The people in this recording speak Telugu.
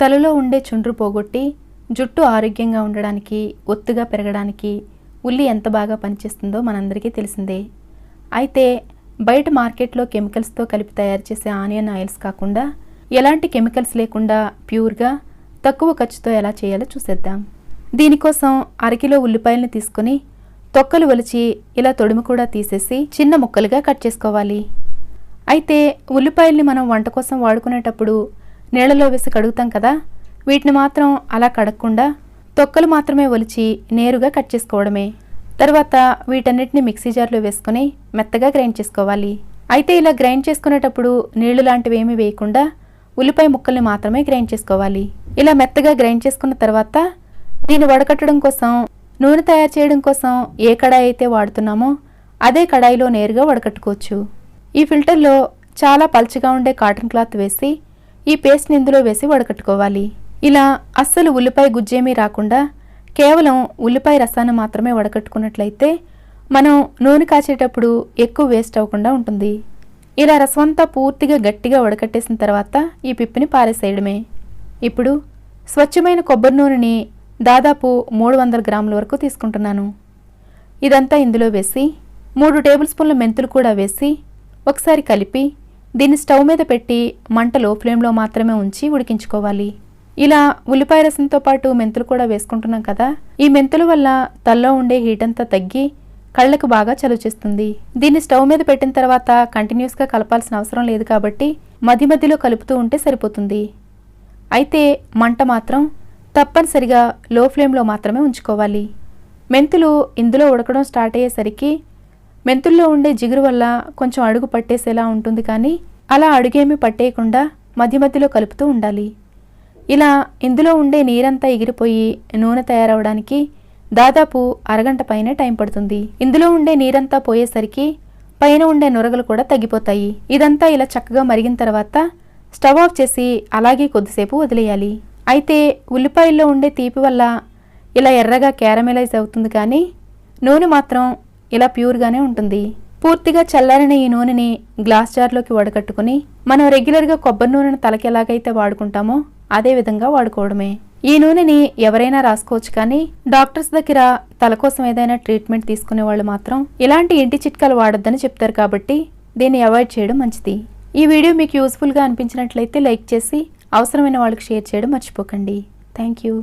తలలో ఉండే చుండ్రు పోగొట్టి జుట్టు ఆరోగ్యంగా ఉండడానికి ఒత్తుగా పెరగడానికి ఉల్లి ఎంత బాగా పనిచేస్తుందో మనందరికీ తెలిసిందే. అయితే బయట మార్కెట్లో కెమికల్స్తో కలిపి తయారు చేసే ఆనియన్ ఆయిల్స్ కాకుండా ఎలాంటి కెమికల్స్ లేకుండా ప్యూర్గా తక్కువ ఖర్చుతో ఎలా చేయాలో చూసేద్దాం. దీనికోసం అరకిలో ఉల్లిపాయలను తీసుకొని తొక్కలు ఒలిచి ఇలా తొడుము కూడా తీసేసి చిన్న ముక్కలుగా కట్ చేసుకోవాలి. అయితే ఉల్లిపాయల్ని మనం వంట కోసం వాడుకునేటప్పుడు నీళ్ళలో వేసి కడుగుతాం కదా వీటిని మాత్రం అలా కడగకుండా తొక్కలు మాత్రమే ఒలిచి నేరుగా కట్ చేసుకోవడమే. తర్వాత వీటన్నిటిని మిక్సీ జార్లో వేసుకొని మెత్తగా గ్రైండ్ చేసుకోవాలి. అయితే ఇలా గ్రైండ్ చేసుకునేటప్పుడు నీళ్ళు లాంటివి ఏమీ వేయకుండా ఉల్లిపాయ ముక్కల్ని మాత్రమే గ్రైండ్ చేసుకోవాలి. ఇలా మెత్తగా గ్రైండ్ చేసుకున్న తర్వాత దీన్ని వడకట్టడం కోసం నూనె తయారు చేయడం కోసం ఏ కడాయి అయితే వాడుతున్నామో అదే కడాయిలో నేరుగా వడకట్టుకోవచ్చు. ఈ ఫిల్టర్లో చాలా పలుచగా ఉండే కాటన్ క్లాత్ వేసి ఈ పేస్ట్ని ఇందులో వేసి వడకట్టుకోవాలి. ఇలా అస్సలు ఉల్లిపాయ గుజ్జేమీ రాకుండా కేవలం ఉల్లిపాయ రసాన్ని మాత్రమే వడకట్టుకున్నట్లయితే మనం నూనె కాచేటప్పుడు ఎక్కువ వేస్ట్ అవ్వకుండా ఉంటుంది. ఇలా రసమంతా పూర్తిగా గట్టిగా వడకట్టేసిన తర్వాత ఈ పిప్పిని పారేసేయడమే. ఇప్పుడు స్వచ్ఛమైన కొబ్బరి నూనెని దాదాపు మూడు వందల గ్రాముల వరకు తీసుకుంటున్నాను. ఇదంతా ఇందులో వేసి మూడు టేబుల్ స్పూన్ల మెంతులు కూడా వేసి ఒకసారి కలిపి దీన్ని స్టవ్ మీద పెట్టి మంట లో ఫ్లేమ్లో మాత్రమే ఉంచి ఉడికించుకోవాలి. ఇలా ఉల్లిపాయ రసంతో పాటు మెంతులు కూడా వేసుకుంటున్నాం కదా ఈ మెంతుల వల్ల తల్లో ఉండే హీట్ అంతా తగ్గి కళ్ళకు బాగా చలువ చేస్తుంది దీన్ని స్టవ్ మీద పెట్టిన తర్వాత కంటిన్యూస్గా కలపాల్సిన అవసరం లేదు కాబట్టి మధ్య మధ్యలో కలుపుతూ ఉంటే సరిపోతుంది. అయితే మంట మాత్రం తప్పనిసరిగా లో ఫ్లేమ్లో మాత్రమే ఉంచుకోవాలి. మెంతులు ఇందులో ఉడకడం స్టార్ట్ అయ్యేసరికి మెంతుల్లో ఉండే జిగురు వల్ల కొంచెం అడుగు పట్టేసేలా ఉంటుంది కానీ అలా అడుగేమీ పట్టేయకుండా మధ్య మధ్యలో కలుపుతూ ఉండాలి. ఇలా ఇందులో ఉండే నీరంతా ఎగిరిపోయి నూనె తయారవడానికి దాదాపు అరగంట పైనే టైం పడుతుంది. ఇందులో ఉండే నీరంతా పోయేసరికి పైన ఉండే నురగలు కూడా తగ్గిపోతాయి. ఇదంతా ఇలా చక్కగా మరిగిన తర్వాత స్టవ్ ఆఫ్ చేసి అలాగే కొద్దిసేపు వదిలేయాలి. అయితే ఉల్లిపాయల్లో ఉండే తీపి వల్ల ఇలా ఎర్రగా క్యారమెలైజ్ అవుతుంది కానీ నూనె మాత్రం ఇలా ప్యూర్గానే ఉంటుంది. పూర్తిగా చల్లారిన ఈ నూనెని గ్లాస్ జార్లోకి వడకట్టుకుని మనం రెగ్యులర్గా కొబ్బరి నూనెను తలకి ఎలాగైతే వాడుకుంటామో అదే విధంగా వాడుకోవడమే. ఈ నూనెని ఎవరైనా రాసుకోవచ్చు కానీ డాక్టర్స్ దగ్గర తల కోసం ఏదైనా ట్రీట్మెంట్ తీసుకునే వాళ్ళు మాత్రం ఇలాంటి ఇంటి చిట్కాలు వాడొద్దని చెప్తారు కాబట్టి దీన్ని అవాయిడ్ చేయడం మంచిది. ఈ వీడియో మీకు యూస్ఫుల్గా అనిపించినట్లయితే లైక్ చేసి అవసరమైన వాళ్ళకి షేర్ చేయడం మర్చిపోకండి. Thank you